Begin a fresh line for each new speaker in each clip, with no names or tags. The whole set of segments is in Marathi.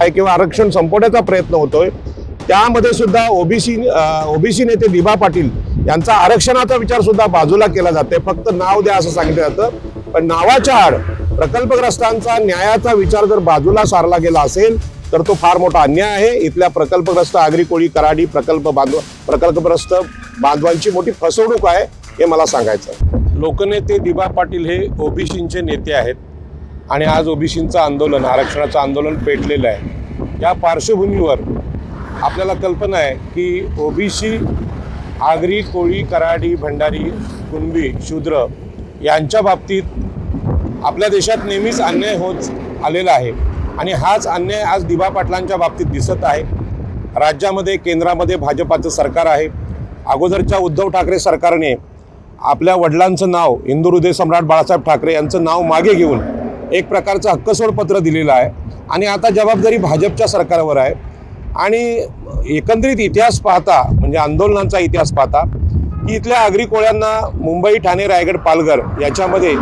आहे किंवा आरक्षण संपवण्याचा प्रयत्न होतोय. त्यामध्ये सुद्धा ओबीसी ओबीसी नेते दिभा पाटील यांचा आरक्षणाचा विचार सुद्धा बाजूला केला जाते फक्त नाव द्या असं सांगितलं जातं. पण नावाच्या आड प्रकल्पग्रस्तांचा न्यायाचा विचार जर बाजूला सारला गेला असेल तर तो फार मोठा अन्याय आहे. इथल्या प्रकल्पग्रस्त आगरी कोळी कराडी प्रकल्प बांधव प्रकल्पग्रस्त बांधवांची मोठी फसवणूक आहे हे मला सांगायचं लोकनेते दिबा पाटील हे ओबीसींचे नेते आहेत आणि आज ओबीसींचं आंदोलन आरक्षणाचं आंदोलन पेटलेलं आहे. या पार्श्वभूमीवर आपल्याला कल्पना आहे की ओबीसी आगरी कोळी कराडी भंडारी कुणबी शूद्र यांच्या बाबतीत आपल्या देशात नेहमीच अन्याय होत आलेला आहे. आणि हाच अन्याय आज दिबा पाटलांच्या बाबतीत दिसत आहे. राज्यामध्ये केंद्रामध्ये भाजपाचं सरकार आहे. अगोदरच्या उद्धव ठाकरे सरकारने आपल्या वडिलांचं नाव हिंदू हृदय सम्राट बाळासाहेब ठाकरे यांचं नाव मागे घेऊन एक प्रकारचं हक्कसोड पत्र दिलेलं आहे. आणि आता जबाबदारी भाजपच्या सरकारवर आहे. आणि एकंदरीत इतिहास पाहता म्हणजे आंदोलनांचा इतिहास पाहता की इथल्या आगरी कोळ्यांना मुंबई ठाणे रायगड पालघर याच्यामध्ये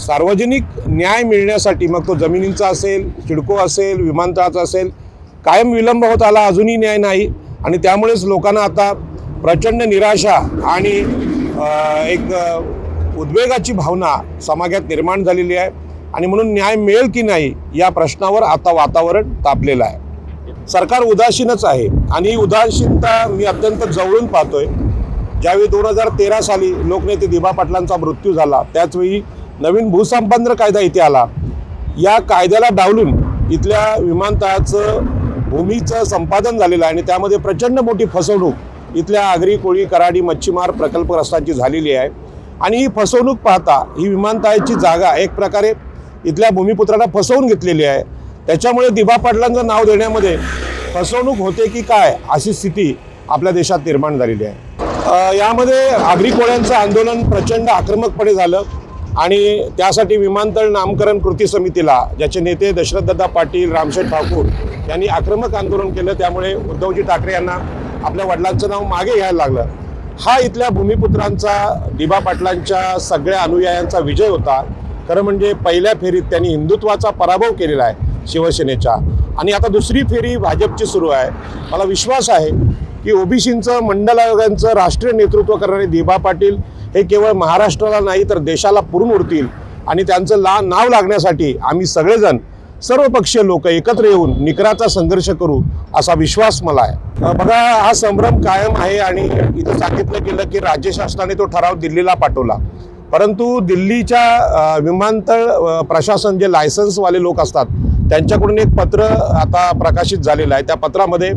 सार्वजनिक न्याय मिळण्यासाठी मग तो जमिनींचा असेल चिडको असेल विमानतळाचा असेल कायम विलंब होत आला अजूनही न्याय नाही. आणि त्यामुळेच लोकांना आता प्रचंड निराशा आणि एक उद्वेगाची भावना समाजात निर्माण झालेली आहे. आणि म्हणून न्याय मिळेल की नाही या प्रश्नावर आता वातावरण तापलेलं आहे. सरकार उदासीनच आहे आणि उदासीनता मी अत्यंत जवळून पाहतोय. ज्यावेळी दोन हजार तेरा साली लोकनेते दिबा पाटलांचा मृत्यू झाला त्याचवेळी नवीन भूसंपादन कायदा इथे आला. या कायद्याला डावलून इथल्या विमानतळाचं भूमीचं संपादन झालेलं आहे आणि त्यामध्ये प्रचंड मोठी फसवणूक इथल्या आगरी कोळी कराडी मच्छीमार प्रकल्पग्रस्तांची झालेली आहे. आणि ही फसवणूक पाहता ही विमानतळाची जागा एक प्रकारे इथल्या भूमिपुत्रांना फसवून घेतलेली आहे. त्याच्यामुळे दिबा पाटलांचं नाव देण्यामध्ये फसवणूक होते की काय अशी स्थिती आपल्या देशात निर्माण झालेली आहे. यामध्ये आगरी कोळ्यांचं आंदोलन प्रचंड आक्रमकपणे झालं आणि त्यासाठी विमानतळ नामकरण कृती समितीला ज्याचे नेते दशरथदादा पाटील रामशेठ ठाकूर यांनी आक्रमक आंदोलन केलं. त्यामुळे उद्धवजी ठाकरे यांना आपल्या वडिलांचं नाव मागे घ्यायला लागलं. हा इथल्या भूमिपुत्रांचा दिबा पाटलांच्या सगळ्या अनुयायांचा विजय होता. खरं म्हणजे पहिल्या फेरीत त्यांनी हिंदुत्वाचा पराभव केलेला आहे शिवसेनेच्या आणि आता दुसरी फेरी भाजपची सुरू आहे. मला विश्वास आहे की ओबीसींचं मंडल आयोगांचं राष्ट्रीय नेतृत्व करणारे दिबा पाटील हे केवळ महाराष्ट्राला नाही तर देशाला पुरून उरतील आणि त्यांचं ला नाव लागण्यासाठी आम्ही सगळेजण सर्वपक्षीय लोक एकत्र येऊन निकराचा संघर्ष करू असा विश्वास मला आहे. बघा हा संभ्रम कायम आहे आणि इथं सांगितलं गेलं की राज्य शासनाने तो ठराव दिल्लीला पाठवला. परंतु दिल्लीच्या विमानतळ प्रशासन जे लायसन्सवाले लोक असतात त्यांच्याकडून एक पत्र आता प्रकाशित झालेलं आहे. त्या पत्रामध्ये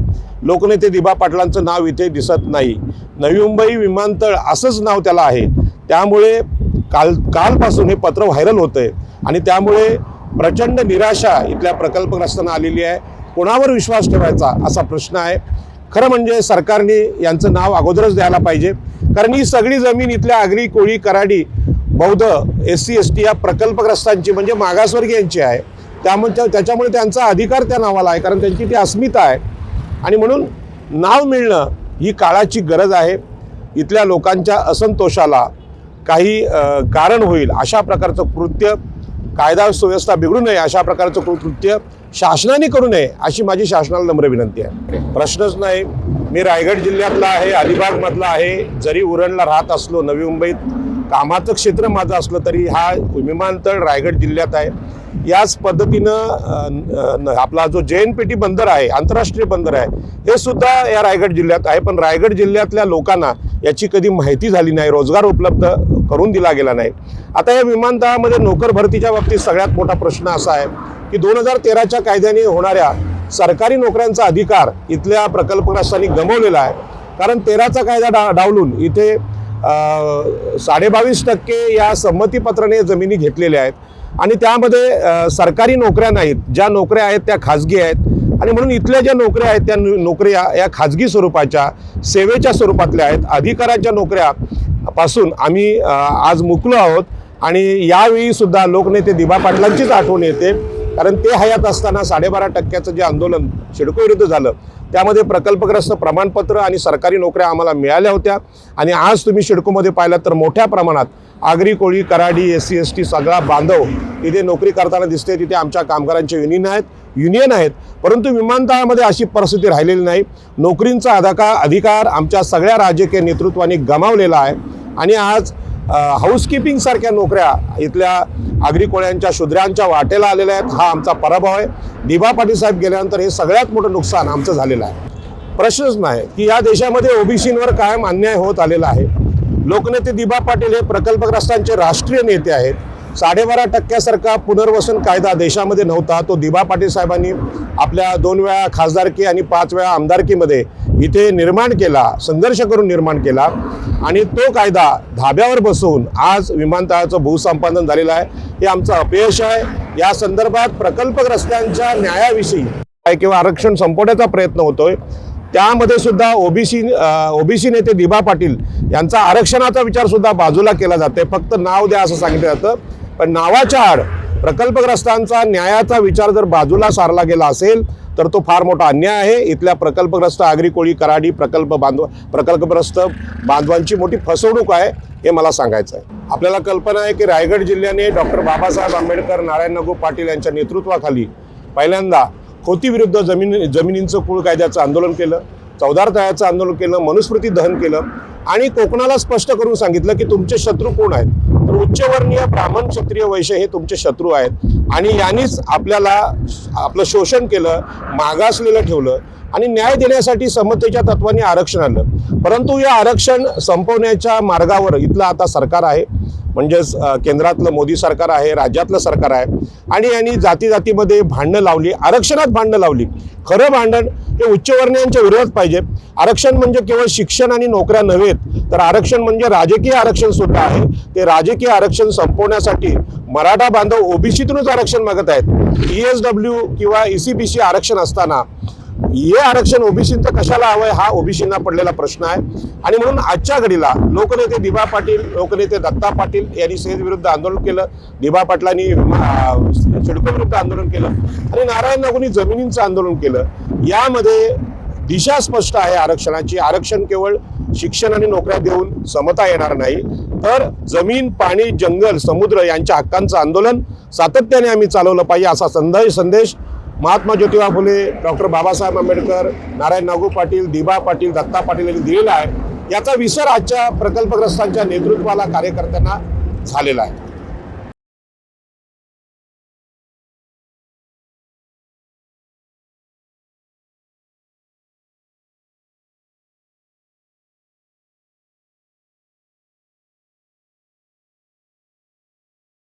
लोकनेते दिबा पाटलांचं नाव इथे दिसत नाही. नवी मुंबई विमानतळ असंच नाव त्याला आहे. त्यामुळे काल कालपासून हे पत्र व्हायरल होतं आहे आणि त्यामुळे प्रचंड निराशा इथल्या प्रकल्पग्रस्तांना आलेली आहे. कोणावर विश्वास ठेवायचा असा प्रश्न आहे. खरं म्हणजे सरकारने यांचं नाव अगोदरच द्यायला पाहिजे. कारण ही सगळी जमीन इथल्या आगरी कोळी कराडी बौद्ध एस सी एस टी या प्रकल्पग्रस्तांची म्हणजे मागासवर्गीयांची आहे. त्यामुळे त्याच्यामुळे त्यांचा अधिकार त्या नावाला आहे. कारण त्यांची ती अस्मिता आहे. आणि म्हणून नाव मिळणं ही काळाची गरज आहे. इथल्या लोकांच्या असंतोषाला काही कारण होईल अशा प्रकारचं कृत्य कायदा सुव्यवस्था बिघडू नये अशा प्रकारचं कृत्य शासनाने करू नये अशी माझी शासनाला नम्र विनंती आहे. प्रश्नच नाही. मी रायगड जिल्ह्यातला आहे अलिबागमधला आहे. जरी उरणला राहत असलो नवी मुंबईत कामाचं क्षेत्र माझं असलं तरी हा विमानतळ रायगड जिल्ह्यात आहे. याच पद्धतीनं आपला जो जे एन पी टी बंदर आहे आंतरराष्ट्रीय बंदर आहे हे सुद्धा या रायगड जिल्ह्यात आहे. पण रायगड जिल्ह्यातल्या लोकांना याची कधी माहिती झाली नाही रोजगार उपलब्ध करून दिला गेला नाही. आता या विमानतळामध्ये नोकर भरतीच्या बाबतीत सगळ्यात मोठा प्रश्न असा आहे की दोन हजार तेराच्या कायद्याने होणाऱ्या सरकारी नोकऱ्यांचा अधिकार इथल्या प्रकल्पग्रस्तांनी गमवलेला आहे. कारण तेराचा कायदा डा डावलून इथे साडेबावीस टक्के या संमतीपत्राने जमिनी घेतलेल्या आहेत. आणि त्यामध्ये सरकारी नोकऱ्या नाहीत. ज्या नोकऱ्या आहेत त्या खाजगी आहेत. आणि म्हणून इथल्या ज्या नोकऱ्या आहेत त्या नोकऱ्या या खाजगी स्वरूपाच्या सेवेच्या स्वरूपातल्या आहेत. अधिकाराच्या नोकऱ्या पासून आम्ही आज मुकलो आहोत. आणि यावेळी सुद्धा लोकनेते दिबा पाटलांचीच आठवण येते. कारण ते हयात असताना साडेबारा टक्क्याचं जे आंदोलन सिडको विरुद्ध झालं त्यामध्ये प्रकल्पग्रस्त प्रमाणपत्र आणि सरकारी नोकऱ्या आम्हाला मिळाल्या होत्या. आणि आज तुम्ही सिडकोमध्ये पाहिलात तर मोठ्या प्रमाणात Agri Koli Karadi S C S T सगळा बांधव इथे नोकरी करताना दिसते तिथे आमच्या कामगारांचे युनियन आहेत. युनियन आहेत. परंतु विमानतळामध्ये अशी परिस्थिती राहिलेली नाही. नोकरींचा अधिकार अधिकार आमच्या सगळ्या राजकीय नेतृत्वाने गमावलेला आहे. आणि आज हाऊसकीपिंगसारख्या नोकऱ्या इथल्या आगरी कोळ्यांच्या शुद्रांच्या वाटेला आलेल्या आहेत. हा आमचा पराभव आहे. दिबा पाटील साहेब गेल्यानंतर हे सगळ्यात मोठं नुकसान आमचं झालेलं आहे. प्रश्नच नाही की या देशामध्ये ओबीसींवर कायम अन्याय होत आलेला आहे. लोकनेते दिबा पाटील हे प्रकल्पग्रस्तांचे राष्ट्रीय नेते आहेत. साडेबारा टक्क्यासारखा पुनर्वसन कायदा देशामध्ये नव्हता. तो दिबा पाटील साहेबांनी आपल्या दोन वेळा खासदारकी आणि पाच वेळा आमदारकीमध्ये इथे निर्माण केला संघर्ष करून निर्माण केला. आणि तो कायदा धाब्यावर बसवून आज विमानतळाचं भूसंपादन झालेलं आहे. हे आमचं अपयश आहे. या संदर्भात प्रकल्पग्रस्तांच्या न्यायाविषयी काय किंवा आरक्षण संपवण्याचा प्रयत्न होतोय. त्यामध्ये सुद्धा ओबीसी ओबीसी नेते दिबा पाटील यांचा आरक्षणाचा विचार सुद्धा बाजूला केला जाते फक्त नाव द्या असं सांगितलं जातं. पण नावाच्या आड प्रकल्पग्रस्तांचा न्यायाचा विचार जर बाजूला सारला गेला असेल तर तो फार मोठा अन्याय आहे. इथल्या प्रकल्पग्रस्त आगरी कोळी कराडी प्रकल्प बांधव प्रकल्पग्रस्त बांधवांची मोठी फसवणूक आहे हे मला सांगायचं आहे. आपल्याला कल्पना आहे की रायगड जिल्ह्याने डॉक्टर बाबासाहेब आंबेडकर नारायण नगू पाटील यांच्या नेतृत्वाखाली पहिल्यांदा खोतीविरुद्ध जमीन जमिनींचं कुळ कायद्याचं आंदोलन केलं चौदार तळ्याचं आंदोलन केलं मनुस्मृती दहन केलं आणि कोकणाला स्पष्ट करून सांगितलं की तुमचे शत्रू कोण आहेत? उच्चवर्णीय ब्राह्मण क्षत्रिय वैश्य हे तुमचे शत्रू आहेत. आणि यांनीच आपल्याला आपलं शोषण केलं मागासलेलं ठेवलं. आणि न्याय देण्यासाठी समतेच्या तत्वाने आरक्षण आणलं. परंतु या आरक्षण संपवण्याच्या मार्गावर इथलं आता सरकार आहे म्हणजेच केंद्रातलं मोदी सरकार आहे राज्यातलं सरकार आहे आणि यांनी जाती जातीमध्ये भांडणं लावली आरक्षणात भांडणं लावली. खरं भांडण हे उच्चवर्णीयांच्या विरोधात पाहिजे. आरक्षण म्हणजे केवळ शिक्षण आणि नोकऱ्या नव्हेत तर आरक्षण म्हणजे राजकीय आरक्षण सुद्धा आहे. ते राजकीय आरक्षण संपवण्यासाठी मराठा बांधव ओबीसीतूनच आरक्षण मागत आहेत. ई एस डब्ल्यू किंवा ई सी बी सी आरक्षण असताना हे आरक्षण ओबीसींचं कशाला हवंय हा ओबीसींना पडलेला प्रश्न आहे. आणि म्हणून आजच्या घडीला लोकनेते दिबा पाटील लोकनेते दत्ता पाटील यांनी सेज विरुद्ध आंदोलन केलं. दिबा पाटलांनी अं, विरुद्ध आंदोलन केलं. आणि नारायण नागूंनी जमिनींचं आंदोलन केलं. यामध्ये दिशा स्पष्ट आहे आरक्षणाची. आरक्षण केवळ शिक्षण आणि नोकऱ्या देऊन समता येणार नाही. तर जमीन पाणी जंगल समुद्र यांच्या हक्कांचं आंदोलन सातत्याने आम्ही चालवलं पाहिजे असा संदेश संदेश महात्मा ज्योतिबा फुले डॉक्टर बाबासाहेब आंबेडकर नारायण नागू पाटील दिबा पाटील दत्ता पाटील यांनी दिलेला आहे. याचा विसर आजच्या प्रकल्पग्रस्तांच्या नेतृत्वाला कार्यकर्त्यांना झालेला आहे.